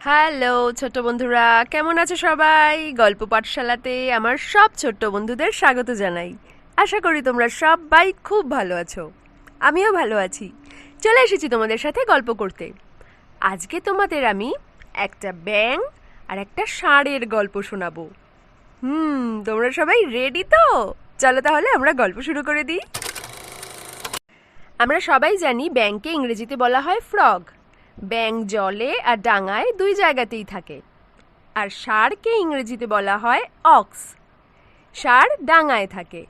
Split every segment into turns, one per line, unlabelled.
Hello, ছোট্ট বন্ধুরা, কেমন আছো সবাই? গল্প পাঠশালাতে আমার সব ছোট্ট বন্ধুদের স্বাগত জানাই। আশা করি তোমরা সবাই খুব ভালো আছো। আমিও ভালো আছি। চলে এসেছি তোমাদের সাথে গল্প করতে। আজকে তোমাদের আমি একটা ব্যাং আর একটা ষাঁড়ের গল্প শোনাবো। হুম, তোমরা সবাই রেডি তো? চলো তাহলে আমরা গল্প শুরু করে দিই। আমরা সবাই জানি ব্যাংকে ইংরেজিতে বলা হয় ফ্রগ। ব্যাং জলে আর ডাঙায় দুই জায়গাতেই থাকে। আর ষাঁড়কে ইংরেজিতে বলা হয় অক্স। ষাঁড় ডাঙায় থাকে।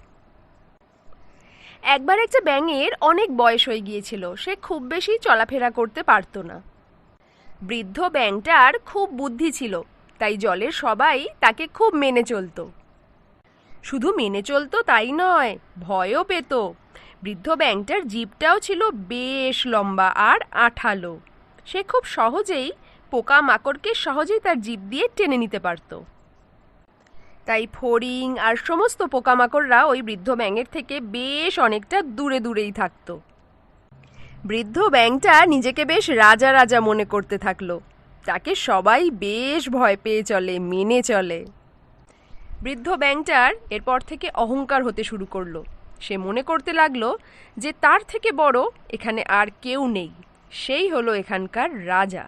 একবার একটা ব্যাঙের অনেক বয়স হয়ে গিয়েছিল, সে খুব বেশি চলাফেরা করতে পারতো না। বৃদ্ধ ব্যাংটার খুব বুদ্ধি ছিল, তাই জলের সবাই তাকে খুব মেনে চলতো। শুধু মেনে চলতো তাই নয়, ভয়ও পেত। বৃদ্ধ ব্যাংটার জিপটাও ছিল বেশ লম্বা আর আঠালো। সে খুব সহজেই পোকা মাকড়কে সহজেই তার জিপ দিয়ে টেনে নিতে পারত। তাই ফড়িং আর সমস্ত পোকামাকড়রা ওই বৃদ্ধ ব্যাঙের থেকে বেশ অনেকটা দূরে দূরেই থাকতো। বৃদ্ধ ব্যাংটা নিজেকে বেশ রাজা রাজা মনে করতে থাকল। তাকে সবাই বেশ ভয় পেয়ে চলে, মেনে চলে। বৃদ্ধ ব্যাংটার এরপর থেকে অহংকার হতে শুরু করল। সে মনে করতে লাগল যে তার থেকে বড় এখানে আর কেউ নেই। সেই হলো এখানকার রাজা।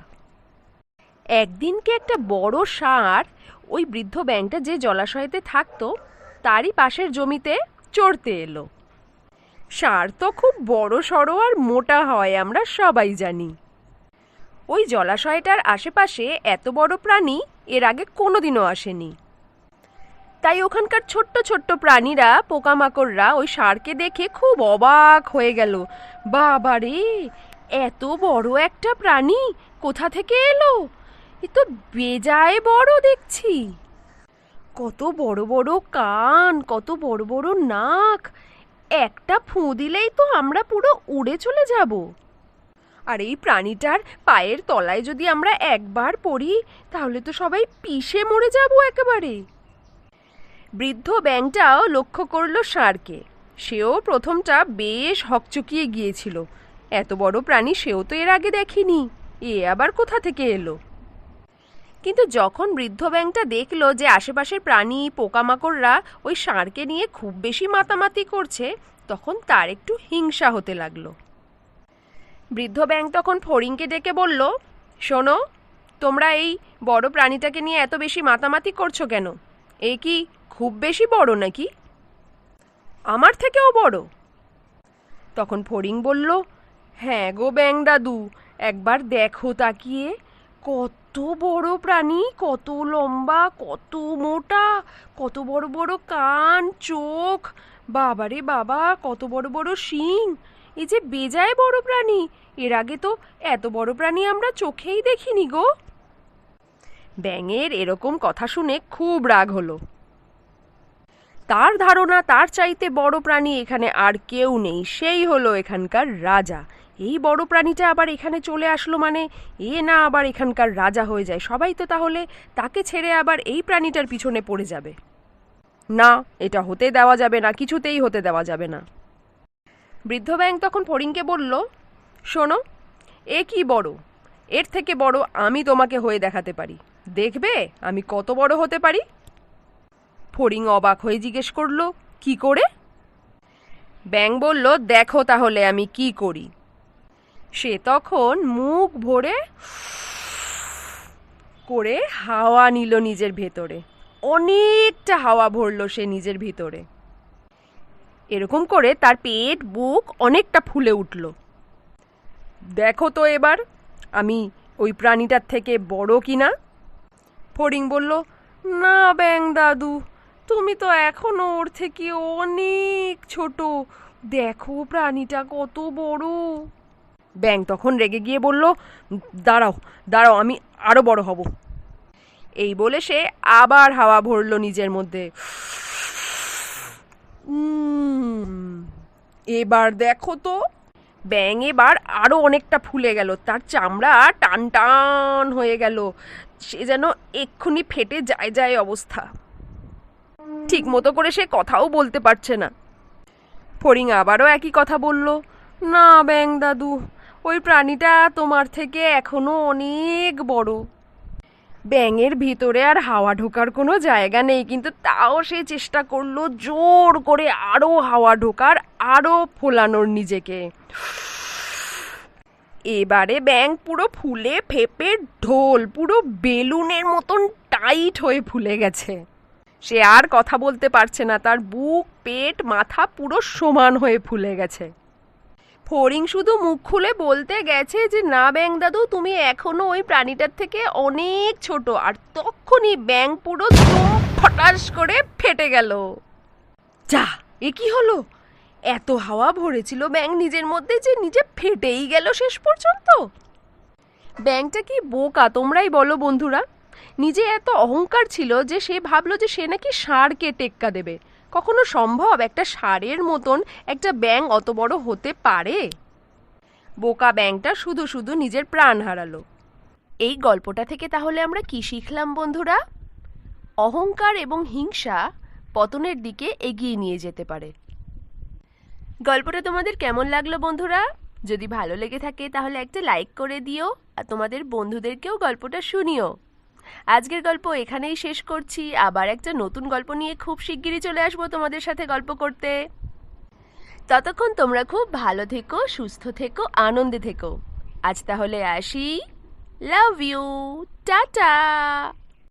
একদিনকে একটা বড় ষাঁড় ওই বৃদ্ধ ব্যাংকটা যে জলাশয়েতে থাকতো, তারই পাশের জমিতে চড়তে এলো। ষাঁড় তো খুব বড় সড়ো আর মোটা হয়, আমরা সবাই জানি। ওই জলাশয়টার আশেপাশে এত বড় প্রাণী এর আগে কোনোদিনও আসেনি। তাই ওখানকার ছোট্ট ছোট্ট প্রাণীরা, পোকামাকড়রা ওই ষাঁড়কে দেখে খুব অবাক হয়ে গেল। বাবা রে এত বড় একটা প্রাণী কোথা থেকে এলো? এ তো বেজায় বড় দেখছি। কত বড় বড় কান, কত বড় বড় নাক, একটা ফুঁ দিলেই তো আমরা পুরো উড়ে চলে যাব। আর এই প্রাণীটার পায়ের তলায় যদি আমরা একবার পড়ি, তাহলে তো সবাই পিষে মরে যাব একেবারে। বৃদ্ধ ব্যাংটাও লক্ষ্য করল ষাঁড়কে সেও প্রথমটা বেশ হকচকিয়ে গিয়েছিল। এত বড় প্রাণী সেও তো এর আগে দেখেনি। এ আবার কোথা থেকে এলো? কিন্তু যখন বৃদ্ধ ব্যাংটা দেখল যে আশেপাশের প্রাণী, পোকামাকড়রা ওই ষাঁড়কে নিয়ে খুব বেশি মাতামাতি করছে, তখন তার একটু হিংসা হতে লাগল। বৃদ্ধ ব্যাং তখন ফড়িংকে ডেকে বলল, শোনো, তোমরা এই বড় প্রাণীটাকে নিয়ে এত বেশি মাতামাতি করছ কেন? এ কি খুব বেশি বড় নাকি? আমার থেকেও বড়। তখন ফড়িং বলল হ্যাঁ গো ব্যাং দাদু একবার দেখো তাকিয়ে। কত বড় প্রাণী, কত লম্বা, কত মোটা, কত বড় বড় কান, চোখ। বাবারে বাবা, কত বড় বড় শিং। এই যে বেজায় বড় প্রাণী, এর আগে তো এত বড় প্রাণী আমরা চোখেই দেখিনি গো। ব্যাঙের এরকম কথা শুনে খুব রাগ হলো। তার ধারণা, তার চাইতে বড় প্রাণী এখানে আর কেউ নেই, সেই হলো এখানকার রাজা। এই বড় প্রাণীটা আবার এখানে চলে আসলো মানে? এ না আবার এখানকার রাজা হয়ে যায়। সবাই তো তাহলে তাকে ছেড়ে আবার এই প্রাণীটার পিছনে পড়ে যাবে। না, এটা হতে দেওয়া যাবে না, কিছুতেই হতে দেওয়া যাবে না। বৃদ্ধ ব্যাং তখন ফড়িংকে বলল, শোনো, এ কি বড়? এর থেকে বড় আমি তোমাকে হয়ে দেখাতে পারি। দেখবে আমি কত বড় হতে পারি? ফড়িং অবাক হয়ে জিজ্ঞেস করল, কি করে? ব্যাং বলল, দেখো তাহলে আমি কি করি? সে তখন মুখ ভরে করে হাওয়া নিল নিজের ভেতরে। অনেকটা হাওয়া ভরল সে নিজের ভিতরে। এরকম করে তার পেট, বুক অনেকটা ফুলে উঠল। দেখো তো এবার, আমি ওই প্রাণীটার থেকে বড় কিনা? ফড়িং বলল, না ব্যাং দাদু, তুমি তো এখনও ওর থেকে অনেক ছোট। দেখো প্রাণীটা কত বড়। ব্যাং তখন রেগে গিয়ে বলল, দাঁড়াও দাঁড়াও, আমি আরও বড় হব। এই বলে সে আবার হাওয়া ভরল নিজের মধ্যে। এবার দেখো তো, ব্যাং এবার আরও অনেকটা ফুলে গেল। তার চামড়া টান টান হয়ে গেল। সে যেন এক্ষুনি ফেটে যায় যায় অবস্থা। ঠিক মতো করে সে কথাও বলতে পারছে না। ফড়িং আবারও একই কথা বলল, না ব্যাং দাদু ওই প্রাণীটা তোমার থেকে এখনও অনেক বড়। ব্যাঙের ভিতরে আর হাওয়া ঢোকার কোনো জায়গা নেই, কিন্তু তাও সে চেষ্টা করল জোর করে আরও হাওয়া ঢোকার, আরও ফোলানোর নিজেকে। এবারে ব্যাঙ পুরো ফুলে ফেপে ঢোল, পুরো বেলুনের মতন টাইট হয়ে ফুলে গেছে। সে আর কথা বলতে পারছে না, তার বুক, পেট, মাথা পুরো সমান হয়ে ফুলে গেছে। ফড়িং শুধু মুখ খুলে বলতে গেছে যে, না ব্যাং দাদু, তুমি এখনও ওই প্রাণীটার থেকে অনেক ছোট। আর তখনই ব্যাং পুরো ফটাস করে ফেটে গেল। যা, এ কি হলো? এত হাওয়া ভরেছিল ব্যাং নিজের মধ্যে যে, নিজে ফেটেই গেল শেষ পর্যন্ত। ব্যাংটা কি বোকা তোমরাই বলো বন্ধুরা। নিজে এত অহংকার ছিল যে, সে ভাবলো যে, সে নাকি ষাঁড়কে টেক্কা দেবে। কখনো সম্ভব একটা সারের মতন একটা ব্যাং অত বড় হতে পারে? বোকা ব্যাংটা শুধু শুধু নিজের প্রাণ হারালো। এই গল্পটা থেকে তাহলে আমরা কি শিখলাম, বন্ধুরা? অহংকার এবং হিংসা পতনের দিকে এগিয়ে নিয়ে যেতে পারে। গল্পটা তোমাদের কেমন লাগল, বন্ধুরা? যদি ভালো লেগে থাকে তাহলে একটা লাইক করে দিও আর তোমাদের বন্ধুদেরকেও গল্পটা শুনিও। আজকের গল্প এখানেই শেষ করছি। আবার একটা নতুন গল্প নিয়ে খুব শিগগিরই চলে আসব তোমাদের সাথে গল্প করতে। ততক্ষণ তোমরা খুব ভালো থেকো, সুস্থ থেকো, আনন্দে থেকো। আজ তাহলে আসি। Love you tata